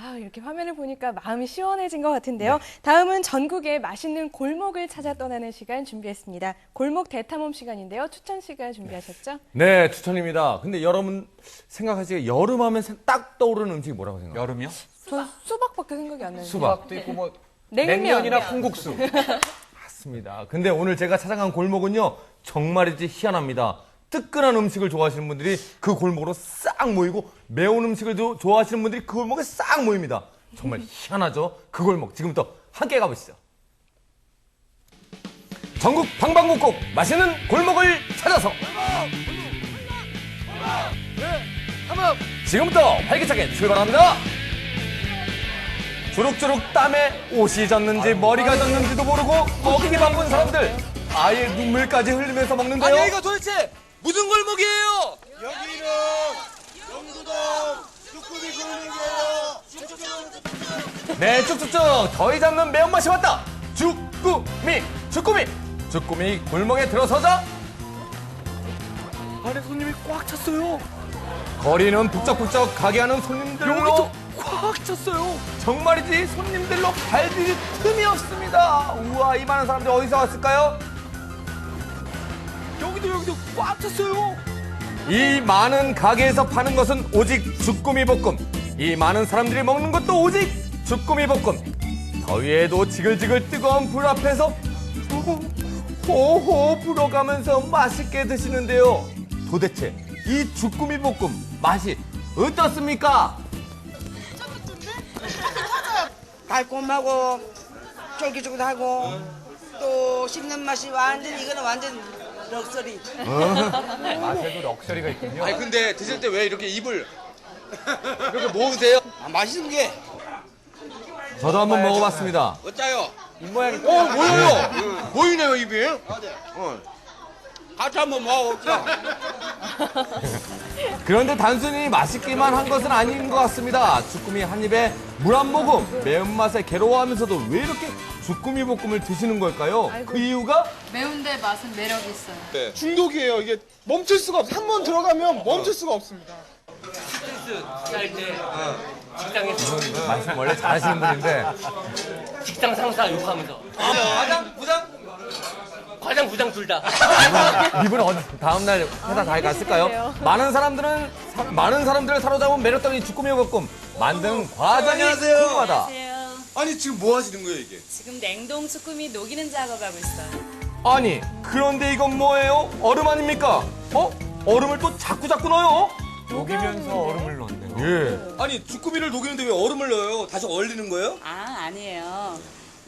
아, 이렇게 화면을 보니까 마음이 시원해진 것 같은데요. 다음은 전국의 맛있는 골목을 찾아 떠나는 시간 준비했습니다. 골목 대탐험 시간인데요. 추천 시간 준비하셨죠? 네, 추천입니다. 근데 여러분 생각하시기에 여름 하면 생- 딱 떠오르는 음식이 뭐라고 생각해요? 여름이요? 전 수박밖에 생각이 안 나는데. 수박. 수박도 있고 뭐 냉면. 냉면이나 콩국수. 맞습니다. 근데 오늘 제가 찾아간 골목은요, 정말이지 희한합니다. 뜨끈한 음식을 좋아하시는 분들이 그 골목으로 싹 모이고 매운 음식을 조- 좋아하시는 분들이 그 골목에 싹 모입니다. 정말 희한하죠? 그 골목 지금부터 함께 가보시죠. 전국 방방곡곡 맛있는 골목을 찾아서 지금부터 활기차게 출발합니다. 주룩주룩 땀에 옷이 젖는지 머리가 젖는지도 모르고 먹기 바쁜 사람들 아예 눈물까지 흘리면서 먹는데요. 아니 이거 도대체 무슨 골목이에요? 여기는 영구동 쭈꾸미 골목이에요. 네, 쭉쭉쭉 더위 잡는 매운맛이 왔다. 주꾸미, 주꾸미, 주꾸미 골목에 들어서자 안에 손님이 꽉 찼어요. 거리는 북적북적 가게 하는 손님들로 여기도 꽉 찼어요. 정말이지 손님들로 발디딜 틈이 없습니다. 우와 이 많은 사람들 어디서 왔을까요? 여기도 여기도 꽉 찼어요. 이 많은 가게에서 파는 것은 오직 주꾸미 볶음. 이 많은 사람들이 먹는 것도 오직 주꾸미 볶음. 더위에도 지글지글 뜨거운 불 앞에서 호호 불어가면서 맛있게 드시는데요. 도대체 이 주꾸미 볶음 맛이 어떻습니까? 달콤하고 쫄깃쫄깃하고 또 씹는 맛이 완전 이거는 완전 럭셔리. 맛에도 럭셔리가 있군요. 아니 근데 드실 때 왜 이렇게 입을 이렇게 모으세요? 아, 맛있는 게 저도 한번 먹어봤습니다. 어짜요? 입 모양이 어 뭐예요? 보이네요 입이. 어. 같이 한번 먹어봅시다. 그런데 단순히 맛있기만 한 것은 아닌 것 같습니다. 주꾸미 한 입에 물 한 모금 매운맛에 괴로워하면서도 왜 이렇게 주꾸미 볶음을 드시는 걸까요? 그 이유가 매운데 맛은 매력이 있어요. 중독이에요. 이게 멈출 수가 없어. 한번 들어가면 멈출 수가 없습니다. 말씀 원래 잘하시는 분인데 식당 상사 욕하면서 과장 부장 과장 부장 둘 다. 이분 어디 다음 날 회사 다 갔을까요? 많은 사람들은 사- 많은 사람들을 사로잡은 매력적인 주꾸미 볶음 만드는 과정이 안녕하세요. 궁금하다. 아니 지금 뭐 하시는 거예요 이게? 지금 냉동 쭈꾸미 녹이는 작업하고 있어요. 아니 그런데 이건 뭐예요? 얼음 아닙니까? 어? 얼음을 또 자꾸 자꾸 넣어요? 녹이면서 얼음을 넣네요. 예. 아니 주꾸미를 녹이는데 왜 얼음을 넣어요? 다시 얼리는 거예요? 아, 아니에요.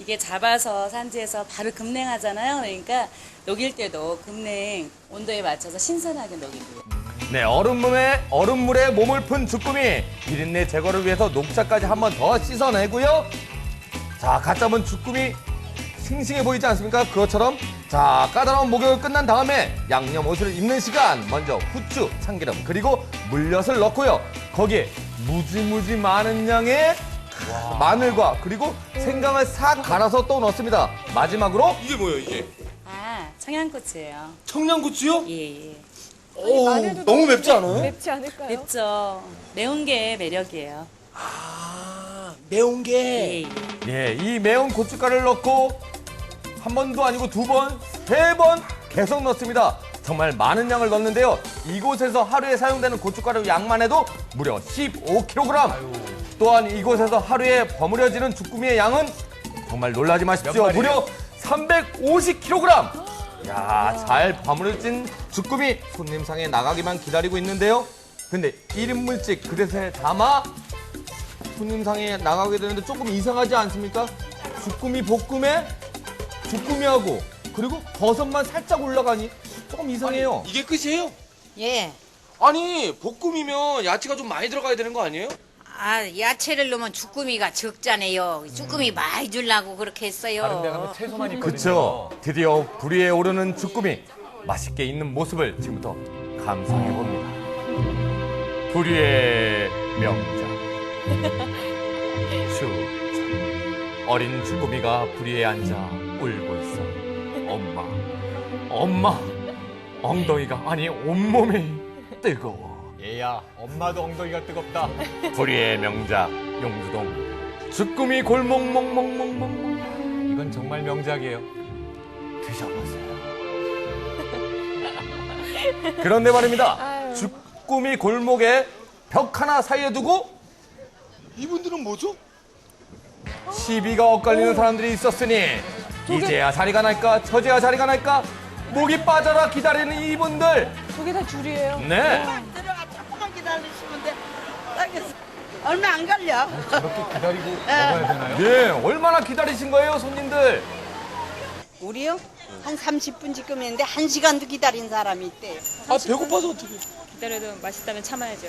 이게 잡아서 산지에서 바로 급냉하잖아요. 그러니까 녹일 때도 급냉 온도에 맞춰서 신선하게 녹이고요. 네, 얼음물에, 얼음물에 몸을 푼 주꾸미. 비린내 제거를 위해서 녹차까지 한 번 더 씻어내고요. 자, 갓 잡은 주꾸미 싱싱해 보이지 않습니까? 그것처럼. 자, 까다로운 목욕을 끝난 다음에 양념 옷을 입는 시간. 먼저 후추, 참기름, 그리고 물엿을 넣고요. 거기에 무지무지 많은 양의 마늘과 그리고 생강을 싹 갈아서 또 넣습니다. 마지막으로 이게 뭐예요 이게? 아, 청양고추예요. 청양고추요? 예, 예. 오 마늘도 너무 맵지 않아요? 맵지 않을까요? 맵죠. 매운 게 매력이에요. 아 매운 게. 예, 예. 예, 이 매운 고춧가루를 넣고 한 번도 아니고 두 번, 세 번 계속 넣습니다. 정말 많은 양을 넣는데요. 이곳에서 하루에 사용되는 고춧가루 양만 해도 무려 15kg. 또한 이곳에서 하루에 버무려지는 주꾸미의 양은 정말 놀라지 마십시오. 무려 350kg. 야, 잘 버무려진 주꾸미 손님상에 나가기만 기다리고 있는데요. 근데 1인분씩 그릇에 담아 손님상에 나가게 되는데 조금 이상하지 않습니까? 주꾸미 볶음에 주꾸미하고 그리고 버섯만 살짝 올라가니 조금 이상해요. 이게 끝이에요? 예. 아니 볶음이면 야채가 좀 많이 들어가야 되는 거 아니에요? 아, 야채를 넣으면 주꾸미가 적잖아요. 주꾸미 많이 주려고 그렇게 했어요. 다른 데 가면 채소만 있거든요. 그쵸? 드디어 불 위에 오르는 주꾸미 맛있게 있는 모습을 지금부터 감상해 봅니다. 불 위의 명작 추천 어린 주꾸미가 불 위에 앉아 울고 있어. 엄마, 엄마, 엉덩이가 아니 온몸이 뜨거워. 얘야, 엄마도 엉덩이가 뜨겁다. 불의의 명작 용두동 주꾸미 골목 몽몽몽몽몽 이건 정말 명작이에요. 드셔보세요. 그런데 말입니다. 주꾸미 골목에 벽 하나 사이에 두고 이분들은 뭐죠? 시비가 엇갈리는 사람들이 있었으니 이제야 자리가 날까 저제야 자리가 날까 목이 빠져라 기다리는 이분들 저게 다 줄이에요. 네 들어가 조금만 기다리시면 돼. 얼마 안 걸려. 저렇게 기다리고 먹어야 되나요? 네, 얼마나 기다리신 거예요 손님들 우리요? 한 30분 지금 했는데 한시간도 기다린 사람이 있대요. 아 배고파서 어떻게? 기다려도 맛있다면 참아야죠.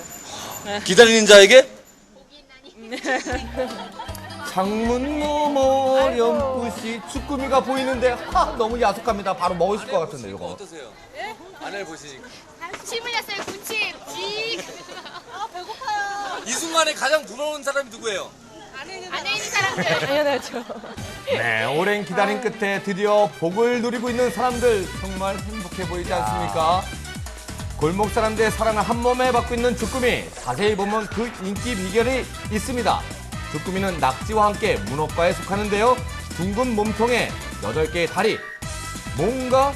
기다리는 자에게 창문 너머 연꽃이 주꾸미가 보이는데 하, 너무 야속합니다. 바로 먹으실 것 같은데 이거. 어떠세요? 아내를 보시니까. 침 흘렸어요 군침. 직이 순간에 가장 부러운 사람이 누구예요? 안에 있는 사람들. 당연하죠. 네 오랜 기다림 끝에 드디어 복을 누리고 있는 사람들. 정말 행복해 보이지 않습니까? 골목 사람들의 사랑을 한 몸에 받고 있는 주꾸미 자세히 보면 그 인기 비결이 있습니다. 주꾸미는 낙지와 함께 문어과에 속하는데요. 둥근 몸통에 여덟 개의 다리 뭔가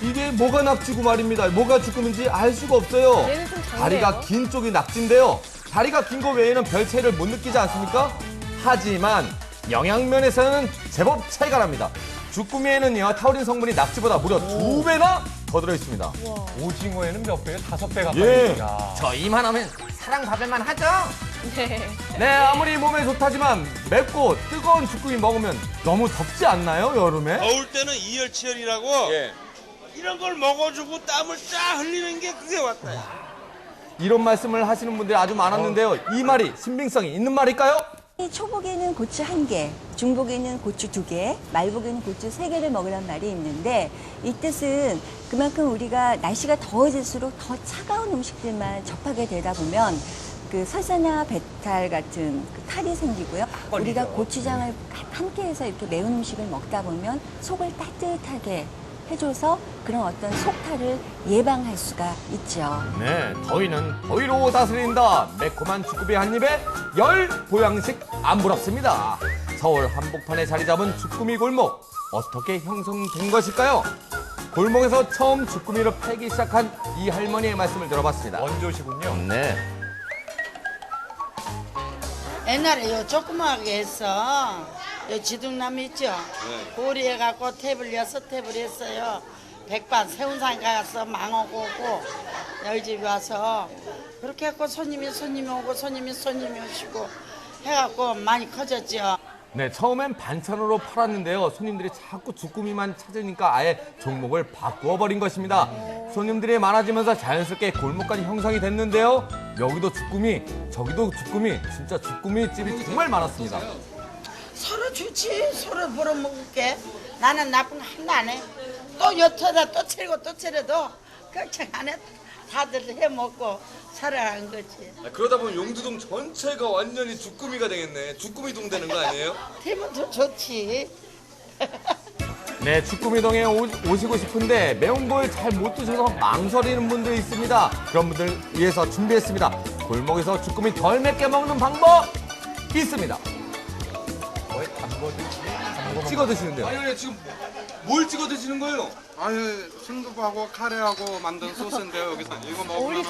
이게 뭐가 낙지고 말입니다. 뭐가 주꾸미인지 알 수가 없어요. 얘는 좀 작네요. 다리가 긴 쪽이 낙지인데요. 다리가 긴 거 외에는 별 차이를 못 느끼지 않습니까? 하지만 영양면에서는 제법 차이가 납니다. 주꾸미에는요 타우린 성분이 낙지보다 무려 두 배나 더 들어 있습니다. 오징어에는 몇 배예요? 다섯 배 가까이. 예, 야. 저 이만 하면 사랑 받을만 하죠. 네. 네, 아무리 몸에 좋다지만 맵고 뜨거운 주꾸미 먹으면 너무 덥지 않나요 여름에? 더울 때는 이열치열이라고 이런 걸 먹어주고 땀을 쫙 흘리는 게 그게 왔다. 이런 말씀을 하시는 분들이 아주 많았는데요. 이 말이 신빙성이 있는 말일까요? 초복에는 고추 한 개, 중복에는 고추 두 개, 말복에는 고추 세 개를 먹으란 말이 있는데 이 뜻은 그만큼 우리가 날씨가 더워질수록 더 차가운 음식들만 접하게 되다 보면 그 설사나 배탈 같은 그 탈이 생기고요. 우리가 고추장을 함께 해서 이렇게 매운 음식을 먹다 보면 속을 따뜻하게 해줘서 그런 어떤 속탈을 예방할 수가 있죠. 네, 더위는 더위로 다스린다. 매콤한 주꾸미 한 입에 열 보양식 안 부럽습니다. 서울 한복판에 자리 잡은 주꾸미 골목 어떻게 형성된 것일까요? 골목에서 처음 주꾸미를 팔기 시작한 이 할머니의 말씀을 들어봤습니다. 원조시군요. 네. 옛날에 요 조그맣게 했 어. 요 지둥남 있죠? 고리 해갖고 탭을 여섯 탭을 했어요. 백반 세운산 가서 망하고 오고 여기 집에 와서 그렇게 해갖고 손님이 손님이 오고 손님이 손님이 오시고 해갖고 많이 커졌죠. 네, 처음엔 반찬으로 팔았는데요. 손님들이 자꾸 주꾸미만 찾으니까 아예 종목을 바꾸어 버린 것입니다. 손님들이 많아지면서 자연스럽게 골목까지 형성이 됐는데요. 여기도 주꾸미, 저기도 주꾸미, 진짜 주꾸미 집이 정말 많았습니다. 서로 좋지. 서로 벌어먹을게. 나는 나쁜 거 하나 안 해. 또 여태다 또 차리고 또 차려도 걱정 안 해. 다들 해 먹고 살아가는 거지. 그러다 보면 용두동 전체가 완전히 주꾸미가 되겠네. 주꾸미 동 되는 거 아니에요? 되면 더 좋지. 네, 주꾸미동에 오, 오시고 싶은데 매운 걸 잘 못 드셔서 망설이는 분도 있습니다. 그런 분들 위해서 준비했습니다. 골목에서 주꾸미 덜 맵게 먹는 방법 있습니다. 찍어 드시는데요. 아니, 아니, 지금 뭘 찍어 드시는 거예요? 아니 순두부하고 카레하고 만든 소스인데요 여기서 이거 먹으면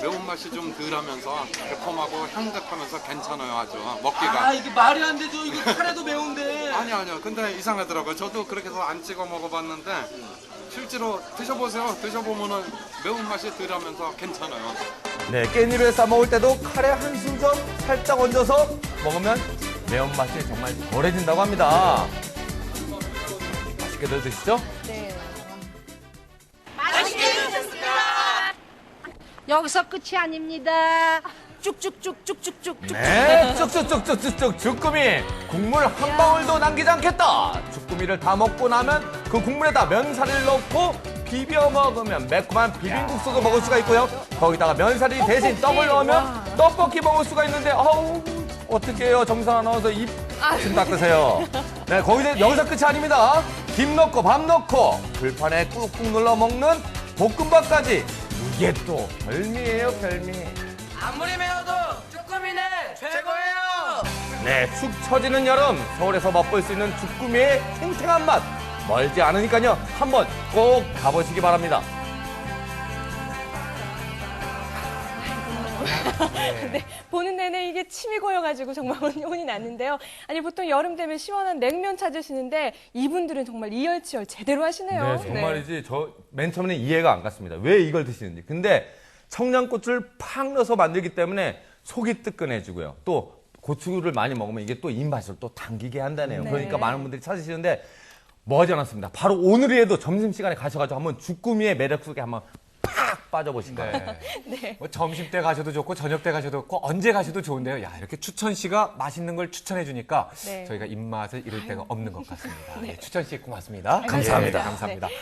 매운맛이 좀 덜하면서 달콤하고 향긋하면서 괜찮아요 아주 먹기가 이게 말이 안 되죠. 이거 카레도 매운데. 아니 아니요 근데 이상하더라고요 저도 그렇게 해서 안 찍어 먹어봤는데 실제로 드셔보세요 드셔보면은 매운맛이 덜하면서 괜찮아요 네, 깻잎에 싸 먹을 때도 카레 한 수저 살짝 얹어서 먹으면 매운맛이 정말 덜해진다고 합니다. 맛있게들 드시죠? 네. 여기서 끝이 아닙니다. 쭉쭉쭉쭉쭉쭉 네, 쭉쭉쭉쭉쭉쭉 주꾸미 국물 한 방울도 남기지 않겠다. 주꾸미를 다 먹고 나면 그 국물에다 면사리를 넣고 비벼 먹으면 매콤한 비빔국수도 먹을 수가 있고요. 거기다가 면사리 대신 떡을 넣으면 떡볶이 먹을 수가 있는데 어우 어떻게 해요 정선 아나운서 입 좀 닦으세요. 네, 거기서 여기서 끝이 아닙니다. 김 넣고 밥 넣고 불판에 꾹꾹 눌러 먹는 볶음밥까지 이게 또 별미예요, 별미. 아무리 매워도 쭈꾸미는 최고예요. 네, 축 처지는 여름 서울에서 맛볼 수 있는 주꾸미의 탱탱한 맛 멀지 않으니까요 한번 꼭 가보시기 바랍니다. 네, 보는 내내 이게 침이 고여가지고 정말 혼이, 났는데요. 아니 보통 여름 되면 시원한 냉면 찾으시는데 이분들은 정말 이열치열 제대로 하시네요. 네, 정말이지 저 맨 처음에는 이해가 안 갔습니다. 왜 이걸 드시는지. 근데 청양고추를 팍 넣어서 만들기 때문에 속이 뜨끈해지고요. 또 고추를 많이 먹으면 이게 또 입맛을 또 당기게 한다네요. 네. 그러니까 많은 분들이 찾으시는데 머지 않았습니다. 바로 오늘이라도 점심시간에 가셔가지고 한번 주꾸미의 매력 속에 한번 팍 빠져보실 거예요. 네. 뭐 점심 때 가셔도 좋고 저녁 때 가셔도 좋고 언제 가셔도 좋은데요. 야 이렇게 추천 씨가 맛있는 걸 추천해 주니까 네. 저희가 입맛을 잃을 데가 없는 것 같습니다. 예, 추천 씨 고맙습니다. 감사합니다. 네, 감사합니다. 네.